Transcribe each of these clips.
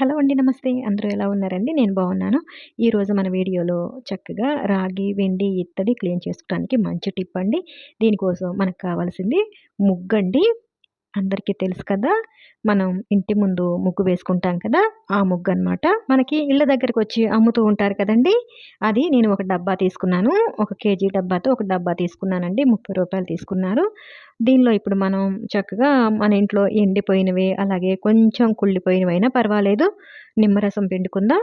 Hello అండి నమస్తే. అందరూ ఎలా ఉన్నారండి? నేను బాగున్నాను. ఈరోజు మన వీడియోలో చక్కగా రాగి వెండి ఇత్తడి క్లీన్ చేసుకోవడానికి మంచి టిప్ అండి. దీనికోసం మనకు కావాల్సింది ముగ్గండి అందరికీ తెలుసు కదా? మనం ఇంటి ముందు ముగ్గు వేసుకుంటాం కదా? ఆ ముగ్గు అనమాట మనకి ఇళ్ళ దగ్గరికి వచ్చి అమ్ముతూ ఉంటారు కదండి? అది నేను ఒక డబ్బా తీసుకున్నాను. ఒక కేజీ డబ్బాతో ఒక డబ్బా తీసుకున్నానండి. ముప్పై రూపాయలు తీసుకున్నారు. దీనిలో ఇప్పుడు మనం చక్కగా మన ఇంట్లో ఎండిపోయినవి అలాగే కొంచెం కుళ్ళిపోయినవి అయినా పర్వాలేదు. నిమ్మరసం పిండుకుందాం.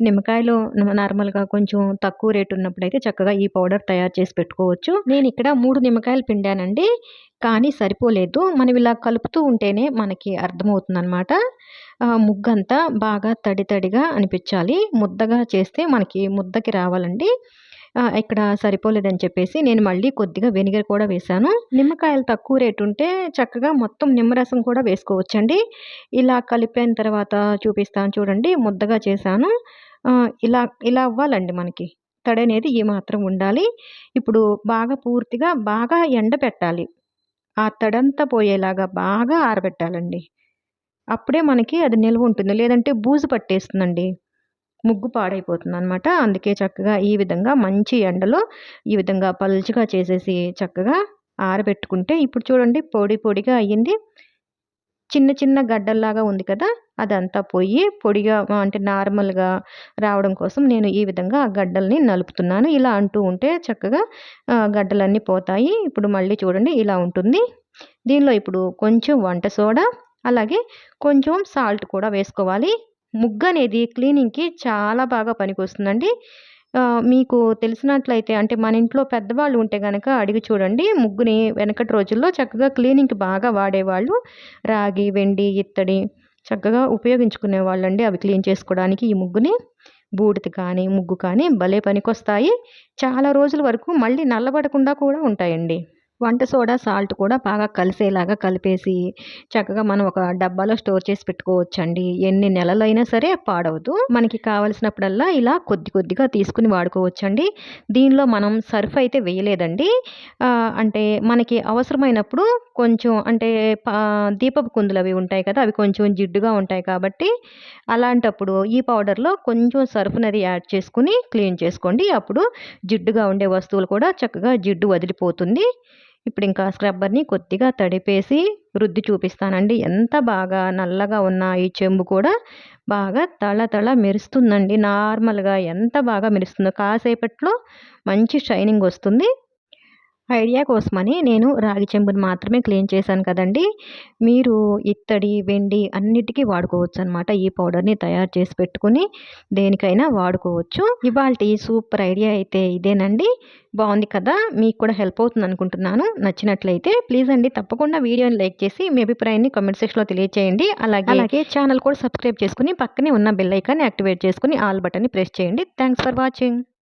నిమ్మకాయలు నార్మల్గా కొంచెం తక్కువ రేటు ఉన్నప్పుడైతే చక్కగా ఈ పౌడర్ తయారు చేసి పెట్టుకోవచ్చు. నేను ఇక్కడ మూడు నిమ్మకాయలు పిండానండి. కానీ సరిపోలేదు. మనం ఇలా కలుపుతూ ఉంటేనే మనకి అర్థమవుతుందనమాట ముగ్గంతా బాగా తడి తడిగా అనిపించాలి. ముద్దగా చేస్తే మనకి ముద్దకి రావాలండి. ఇక్కడ సరిపోలేదని చెప్పేసి నేను మళ్ళీ కొద్దిగా వెనిగర్ కూడా వేశాను. నిమ్మకాయలు తక్కువ రేటు ఉంటే చక్కగా మొత్తం నిమ్మరసం కూడా వేసుకోవచ్చండి. ఇలా కలిపిన తర్వాత చూపిస్తాను చూడండి ముద్దగా చేశాను. ఇలా ఇలా అవ్వాలండి మనకి. తడి అనేది ఈ మాత్రం ఉండాలి. ఇప్పుడు బాగా పూర్తిగా బాగా ఎండ పెట్టాలి. ఆ తడంతా పోయేలాగా బాగా ఆరబెట్టాలండి. అప్పుడే మనకి అది నిల్వ ఉంటుంది. లేదంటే బూజు పట్టేస్తుందండి. ముగ్గు పాడైపోతుంది అనమాట అందుకే చక్కగా ఈ విధంగా మంచి ఎండలో ఈ విధంగా పలుచగా చేసేసి చక్కగా ఆరబెట్టుకుంటే ఇప్పుడు చూడండి పొడి పొడిగా అయ్యింది. చిన్న చిన్న గడ్డల్లాగా ఉంది కదా అదంతా పోయి పొడిగా అంటే నార్మల్గా రావడం కోసం నేను ఈ విధంగా ఆ గడ్డల్ని నలుపుతున్నాను. ఇలా అంటూ ఉంటే చక్కగా గడ్డలన్నీ పోతాయి. ఇప్పుడు మళ్ళీ చూడండి ఇలా ఉంటుంది. దీనిలో ఇప్పుడు కొంచెం వంట సోడా అలాగే కొంచెం సాల్ట్ కూడా వేసుకోవాలి. ముగ్గు అనేది క్లీనింగ్కి చాలా బాగా పనికొస్తుందండి. మీకు తెలిసినట్లయితే అంటే మన ఇంట్లో పెద్దవాళ్ళు ఉంటే కనుక అడిగి చూడండి. ముగ్గుని వెనకటి రోజుల్లో చక్కగా క్లీనింగ్కి బాగా వాడేవాళ్ళు. రాగి వెండి ఇత్తడి చక్కగా ఉపయోగించుకునే వాళ్ళండి అవి క్లీన్ చేసుకోవడానికి. ఈ ముగ్గుని బూడిద కానీ ముగ్గు కానీ భలే పనికొస్తాయి. చాలా రోజుల వరకు మళ్ళీ నల్లబడకుండా కూడా ఉంటాయండి. వంట సోడా సాల్ట్ కూడా బాగా కలిసేలాగా కలిపేసి చక్కగా మనం ఒక డబ్బాలో స్టోర్ చేసి పెట్టుకోవచ్చండి. ఎన్ని నెలలైనా సరే పాడవదు. మనకి కావలసినప్పుడల్లా ఇలా కొద్ది కొద్దిగా తీసుకుని వాడుకోవచ్చండి. దీనిలో మనం సర్ఫ్ అయితే వేయలేదండి. అంటే మనకి అవసరమైనప్పుడు కొంచెం అంటే దీపపు కుందులు అవి ఉంటాయి కదా అవి కొంచెం జిడ్డుగా ఉంటాయి కాబట్టి అలాంటప్పుడు ఈ పౌడర్లో కొంచెం సర్ఫ్నది యాడ్ చేసుకుని క్లీన్ చేసుకోండి. అప్పుడు జిడ్డుగా ఉండే వస్తువులు కూడా చక్కగా జిడ్డు వదిలిపోతుంది. ఇప్పుడు ఇంకా స్క్రబ్బర్ని కొద్దిగా తడిపేసి రుద్ది చూపిస్తానండి. ఎంత బాగా నల్లగా ఉన్న ఈ చెంబు కూడా బాగా తళ తళ మెరుస్తుందండి. నార్మల్గా ఎంత బాగా మెరుస్తుందో కాసేపట్లో మంచి షైనింగ్ వస్తుంది. ఐడియా కోసమని నేను రాగి చెంబుని మాత్రమే క్లీన్ చేశాను కదండి. మీరు ఇత్తడి వెండి అన్నిటికీ వాడుకోవచ్చు అనమాట ఈ పౌడర్ని తయారు చేసి పెట్టుకుని దేనికైనా వాడుకోవచ్చు. ఇవాళ సూపర్ ఐడియా అయితే ఇదేనండి. బాగుంది కదా? మీకు కూడా హెల్ప్ అవుతుంది అనుకుంటున్నాను. నచ్చినట్లయితే ప్లీజ్ అండి తప్పకుండా వీడియోని లైక్ చేసి మీ అభిప్రాయాన్ని కామెంట్ సెక్షన్లో తెలియచేయండి. అలాగే అలాగే ఛానల్ కూడా సబ్స్క్రైబ్ చేసుకుని పక్కనే ఉన్న బెల్ ఐకాన్ని యాక్టివేట్ చేసుకుని ఆల్ బటన్ని ప్రెస్ చేయండి. Thanks for watching.